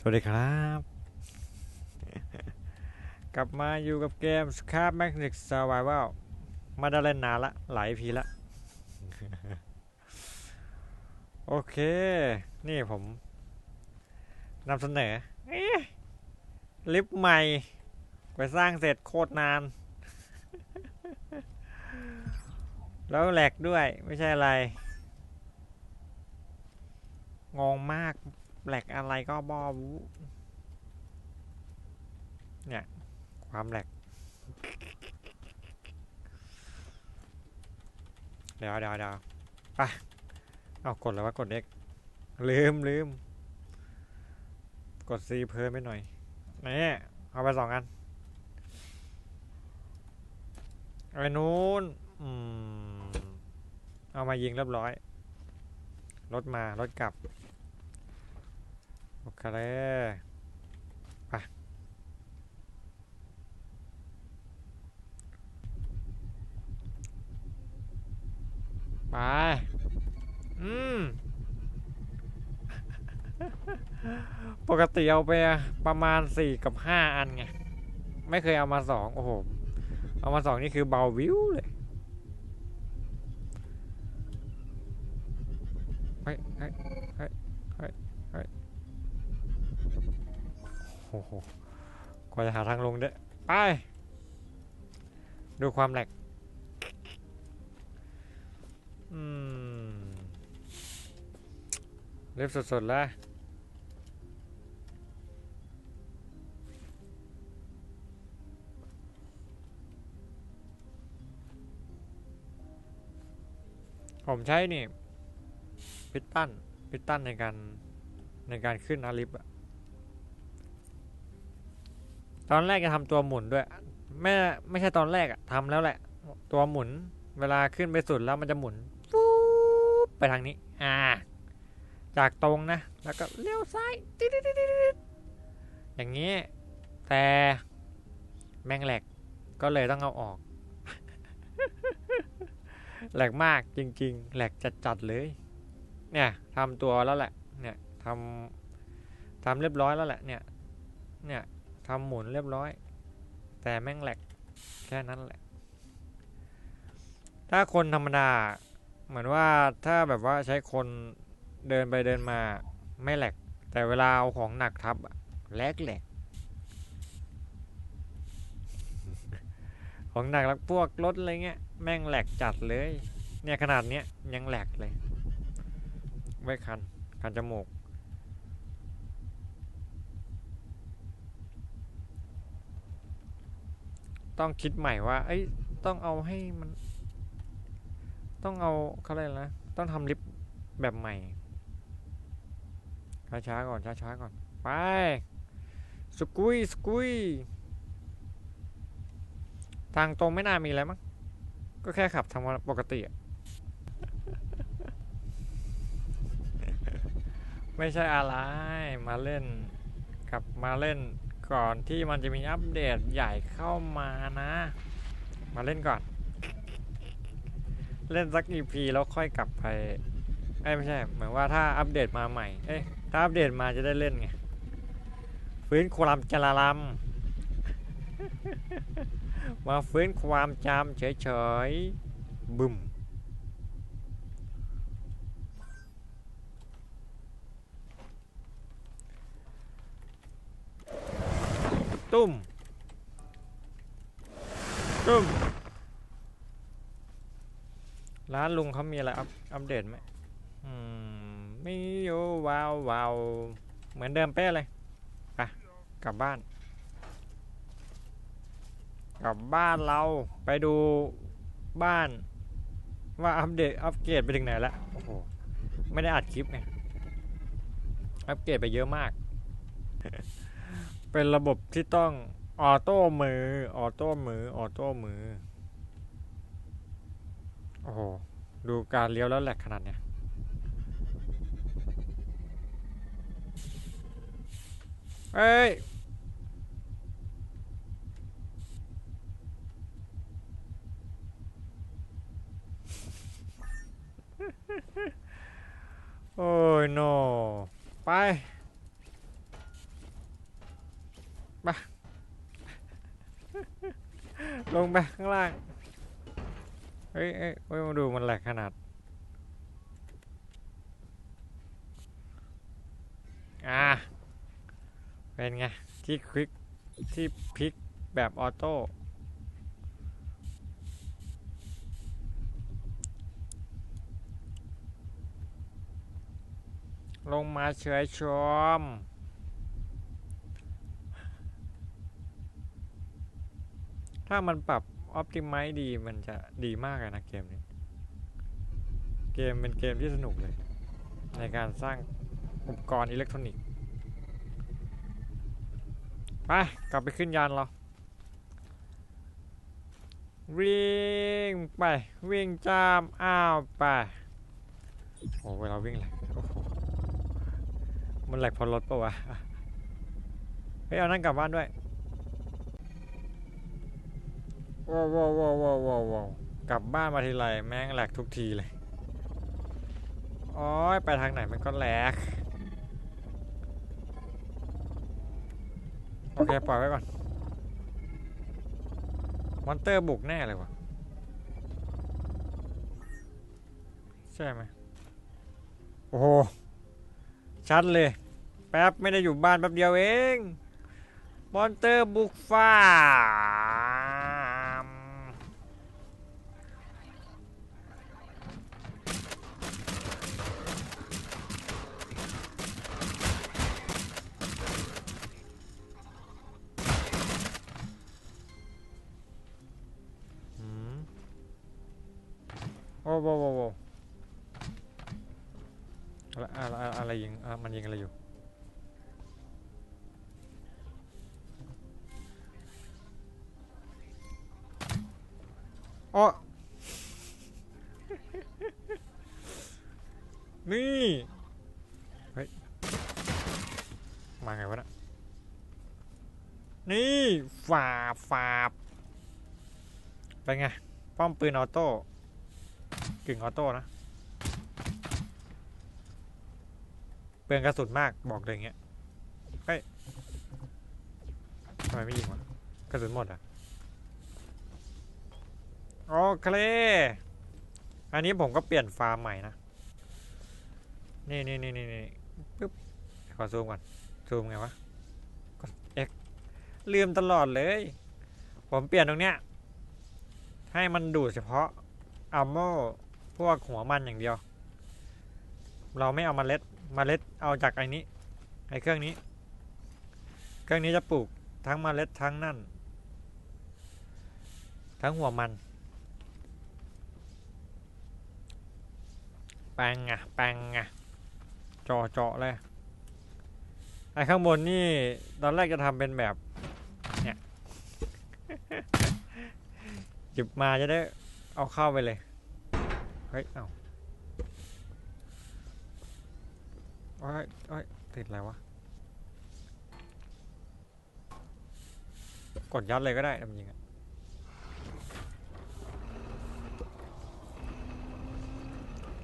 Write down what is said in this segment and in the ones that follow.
สวัสดีครับ กลับมาอยู่กับเกม s c a r m a g n e t Survival ไมาได้เล่นนานละหลายพีละ โอเค นี่ผมนำเสนอลิฟต์ใหม่ไปสร้างเสร็จโคตรนาน แล้วแหลกด้วยไม่ใช่อะไร งงมาก แหลกอะไรก็บอบูเนี่ย ความแหลก เดี๋ยวเดี๋ยวเดี๋ยวไปเอากดแล้วว่ากด X ลืมลืม กด C เพิ่มไปหน่อยนี่เอาไปสองอันเอาไปนู้นเอามายิงเรียบร้อย รถมารถกลับ โอเคไปไป อืม ปกติเอาไปประมาณสี่กับห้าอันไง ไม่เคยเอามาสองโอ้โห เอามาสองนี่คือเบาวิวเลยเฮ้ยเฮ้ยเฮ้ยเฮ้ย โอ้โหกว่าจะหาทางลงเด้ไป ดูความแหลกอืมเล็บสดๆแล้วผมใช้นี่ พิตตันพิตตันในการในการขึ้นอาลิฟอะ ตอนแรกจะทำตัวหมุนด้วยไม่ไม่ใช่ตอนแรกอะทำแล้วแหละ ตัวหมุน เวลาขึ้นไปสุดแล้วมันจะหมุนฟู๊บไปทางนี้ อ่า จากตรงนะ แล้วก็เลี้ยวซ้ายอย่างนี้ แต่แม่งแหลกก็เลยต้องเอาออกแหลกมากจริง ๆ แหลกจัดๆเลย เนี่ยทำตัวแล้วแหละ เนี่ยทำทำเรียบร้อยแล้วแหละ เนี่ย เนี่ย ทำหมุนเรียบร้อย แต่แม่งแหลกแค่นั้นแหละ ถ้าคนธรรมดา เหมือนว่าถ้าแบบว่าใช้คนเดินไปเดินมาไม่แหลก แต่เวลาเอาของหนักทับอะแหลกแหลกของหนักแล้วพวกรถอะไรเงี้ยแม่งแหลกจัดเลย เนี่ยขนาดเนี้ยยังแหลกเลย ไว้คันคันจมูก ต้องคิดใหม่ว่า เอ้ย ต้องเอาให้มัน ต้องเอาเขาเรียกอะไรนะ ต้องทำลิฟต์แบบใหม่ ช้าๆก่อนช้าๆก่อน ไปสกุยสกุยทางตรงไม่น่ามีอะไรมั้ง ก็แค่ขับทางปกติอะไม่ใช่อะไร มาเล่นกับมาเล่น ก่อนที่มันจะมีอัปเดตใหญ่เข้ามานะ มาเล่นก่อน เล่นสักอีพีแล้วค่อยกลับไปเอ้ไม่ใช่เหมือนว่าถ้าอัปเดตมาใหม่ เอ้ยถ้าอัปเดตมาจะได้เล่นไงฟื้นความจารำมาฟื้นความจำเฉยๆบึม ตุ้ม ตุ้ม ร้านลุงเขามีอะไรอัปอัปเดตไหมอืมไม่อยู่ว้าวว้าวเหมือนเดิมเป๊ะเลยไปกลับบ้าน กลับบ้านเราไปดูบ้าน ว่าอัปเดตอัปเกรดไปถึงไหนแล้วโอ้โหไม่ได้อัดคลิปไงอัปเกรดไปเยอะมาก เป็นระบบที่ต้องออโต้มือ ออโต้มือ ออโต้มือ โอ้โห ดูการเลี้ยวแล้วแหลกขนาดเนี้ยเอ้ยโอ้ยโนไป ไป ล งไปข้างล่าง เฮ้ยเฮ้ยมาดูมันแหลกขนาด อ่า เป็นไง ที่คลิก ที่พลิกแบบออโต้ลงมาเฉยชม ถ้ามันปรับอ p ติ m i z e ดีมันจะดีมากเลยนะเกมนี้ เกมเป็นเกมที่สนุกเลย ในการสร้างอุปกรณ์อิเล็กทรอนิกส์ไปกลับไปขึ้นยานเรา วิ่งไป วิ่งจามอ้าวไป โอ้เวลาวิ่งแหลกโอ้โหมันแหลกพอรถปะวะเฮ้ยเอานั่นกลับบ้านด้วย ว้าวว้าวว้าวว้าวว้าวกลับบ้านมาทีไรแม่งแหลกทุกทีเลยโอ้ยไปทางไหนมันก็แหลกโอเค ปล่อยไว้ก่อน มอนเตอร์บุกแน่เลยวะใช่ไหมโอ้โห ชัดเลย แป๊บไม่ได้อยู่บ้านแป๊บเดียวเอง มอนเตอร์บุกฟา โอ้โหโอ้โหอะไรอะไรอะไรยิงมันยิงอะไรอยู่อ๋อนี่ เฮ้ย มาไงวะน่ะ นี่ฝาฝาบเป็นไง ป้อมปืนออโต้ กึ่งออโต้นะเปลืองกระสุนมากบอกเลยอย่างเงี้ยเฮ้ยทำไมไม่ยิงวะกระสุนหมดอะโอเคอันนี้ผมก็เปลี่ยนฟาร์มใหม่นะ นี่นี่นี่นี่นี่ปึ๊บ ขอซูมก่อน ซูมไงวะ กด X ลืมตลอดเลย ผมเปลี่ยนตรงเนี้ย ให้มันดูดเฉพาะอัลโม พวกหัวมันอย่างเดียว เราไม่เอามาเมล็ดมเมล็ดเอาจากไอ้นี้ไอ้เครื่องนี้ เครื่องนี้จะปลูกทั้งมเมล็ดทั้งนั่น ทั้งหัวมัน แปงอะแปงอะจาะเจาะเลยไอ้ข้างบนนี่ตอนแรกจะทำเป็นแบบเนี่ยหยิบมาจะได้เอาเข้าไปเลย เฮ้ย เอ้าโอ้ยโอ้ยติดอะไรวะ กดยัดเลยก็ได้ทำจริงอะ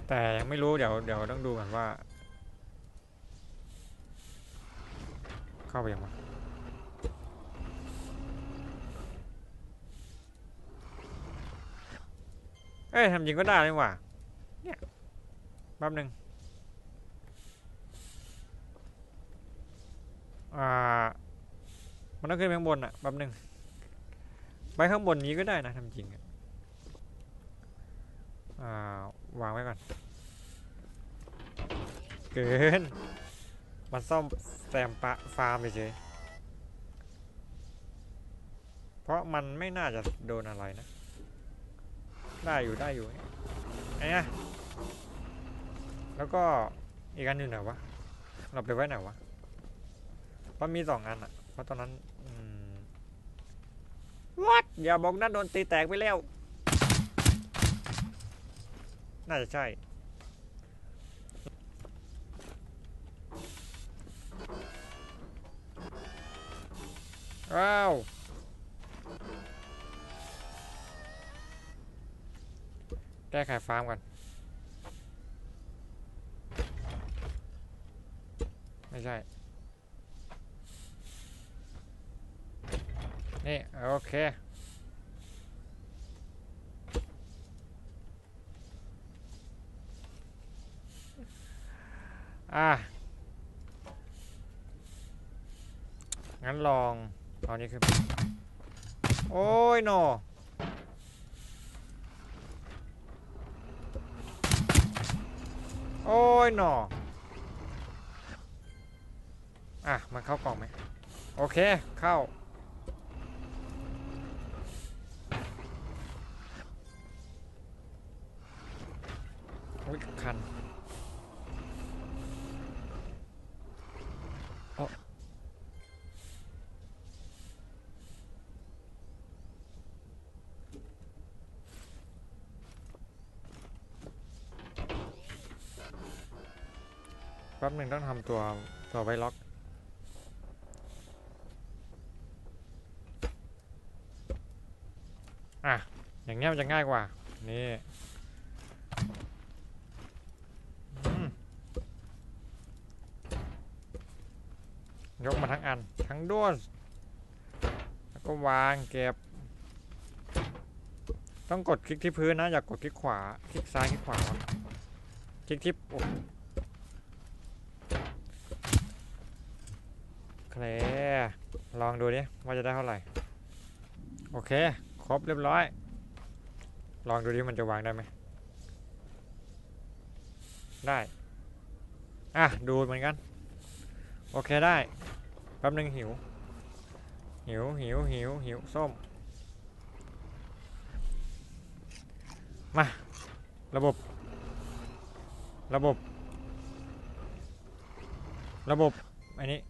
แต่ยังไม่รู้เดี๋ยวเดี๋ยวต้องดูก่อนว่า เข้าไปยังวะ เอ้ยทำจริงก็ได้นี่หว่าเนี่ยแป๊บหนึ่งอ่า มันต้องขึ้นไปข้างบนอะแป๊บหนึ่งไปข้างบนนี้ก็ได้นะทำจริงอะอ่าวางไว้ก่อน เกิน มันซ่อมแซมปะฟาร์มไปเฉยเพราะมันไม่น่าจะโดนอะไรนะ ได้อยู่ได้อยู่ไอ้เนี่ยแล้วก็อีกอันหนึ่งไหนวะเราไปไว้ไหนวะเพราะมีสองอันอะเพราะตอนนั้นอืมวัดอย่าบอกนั่นโดนตีแตกไปแล้ว น่าจะใช่ว้าว แก้ไขฟาร์มก่อนไม่ใช่ นี่ โอเคอะงั้นลองเอานี้ขึ้น โอ้ยหนอ โอ้ยหนออะ มันเข้ากล่องไหม โอเค เข้า อุ้ยคัน ป๊บหนึ่งต้องทำตัวตัวไว้ล็อกอะ อย่างเงี้ยมันจะง่ายกว่า นี่ยกมาทั้งอัน ทั้งด้วนแล้วก็วางเก็บ ต้องกดคลิกที่พื้นนะ อย่ากกดคลิกขวา คลิกซ้าย คลิกขวา คลิกที่โอ้ เคลลองดูดิว่าจะได้เท่าไหร่ โอเค ครบเรียบร้อย ลองดูดิมันจะวางได้ไหม ได้ อะ ดูเหมือนกัน โอเคได้ แป๊บนึงหิว หิวหิวหิวหิวส้ม มา ระบบ ระบบ ระบบ อันนี้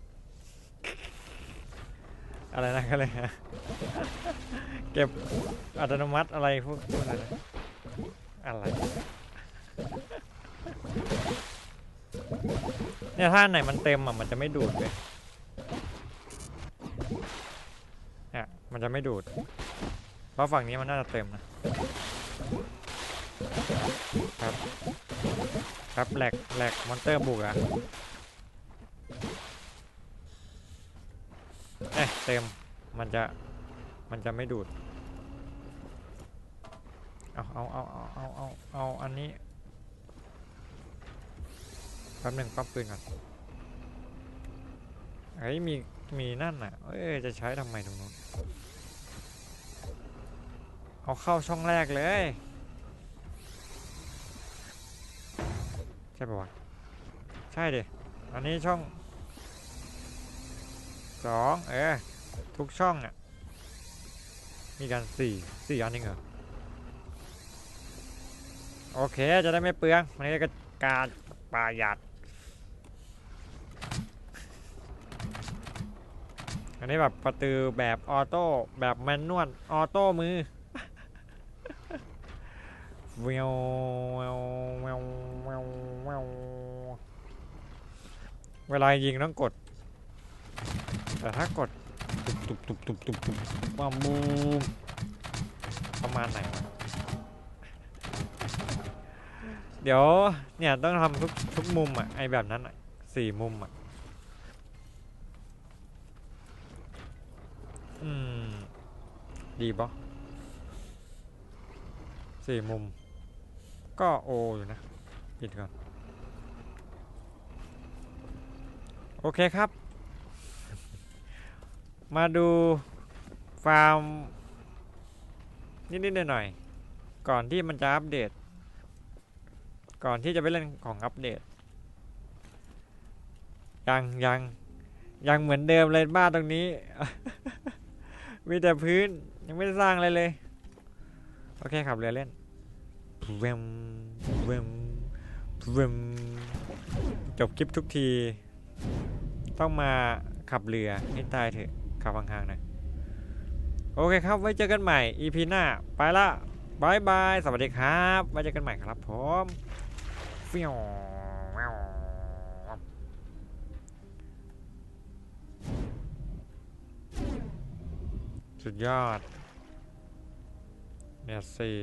อะไรนะก็เลยฮะเก็บอัตโนมัติอะไรพวกพวกนั้นะอะไรเนี่ยถ้าไหนมันเต็มอะมันจะไม่ดูดเลยเนี่ยมันจะไม่ดูด เพราะฝั่งนี้มันน่าจะเต็มนะครับ ครับแหลกแหลกมอนเตอร์บุกอะ อ๊ะเต็มมันจะมันจะไม่ดูดเอาเอาเอาเอาเอาเอาเอาอันนี้แป๊บหนึ่งปั๊บปืนก่อนเฮ้ยมีมีนั่นน่ะเอ้ยจะใช้ทำไมตรงนู้นเอาเข้าช่องแรกเลยใช่ปะวะใช่ดิอันนี้ช่อง สองเออทุกช่องอะมีกันสี่สี่อันเองเหรอโอเคจะได้ไม่เปลืองมันก็การประหยัดอันนี้แบบประตือแบบออโต้แบบแมนนวลออโต้มือเววเววเววเววเววเวลายิงต้องกด แต่ถ้ากดตุบตุบตุบตุบตุบตุบว่ามูประมาณไหนวะเดี๋ยวเนี่ยต้องทำทุกทุกมุมอะไอแบบนั้นอะสี่มุมอะอืมดีปะสี่มุม ก็โออยู่นะปิดก่อน โอเคครับ มาดูฟาร์มนิดๆหน่อยๆก่อนที่มันจะอัปเดต ก่อนที่จะไปเล่นของอัปเดต ยังยังยังเหมือนเดิมเลยบ้านตรงนี้ มีแต่พื้นยังไม่ได้สร้างอะไรเลย โอเคขับเรือเล่นเวมเวมเวมจบคลิปทุกที ต้องมาขับเรือให้ตายเถอะ ขับห่างๆหน่อยโอเคครับ ไว้เจอกันใหม่ EP หน้า ไปละบายบาย สวัสดีครับ ไว้เจอกันใหม่ครับผมฟิวสุดยอดเนี่ยสี่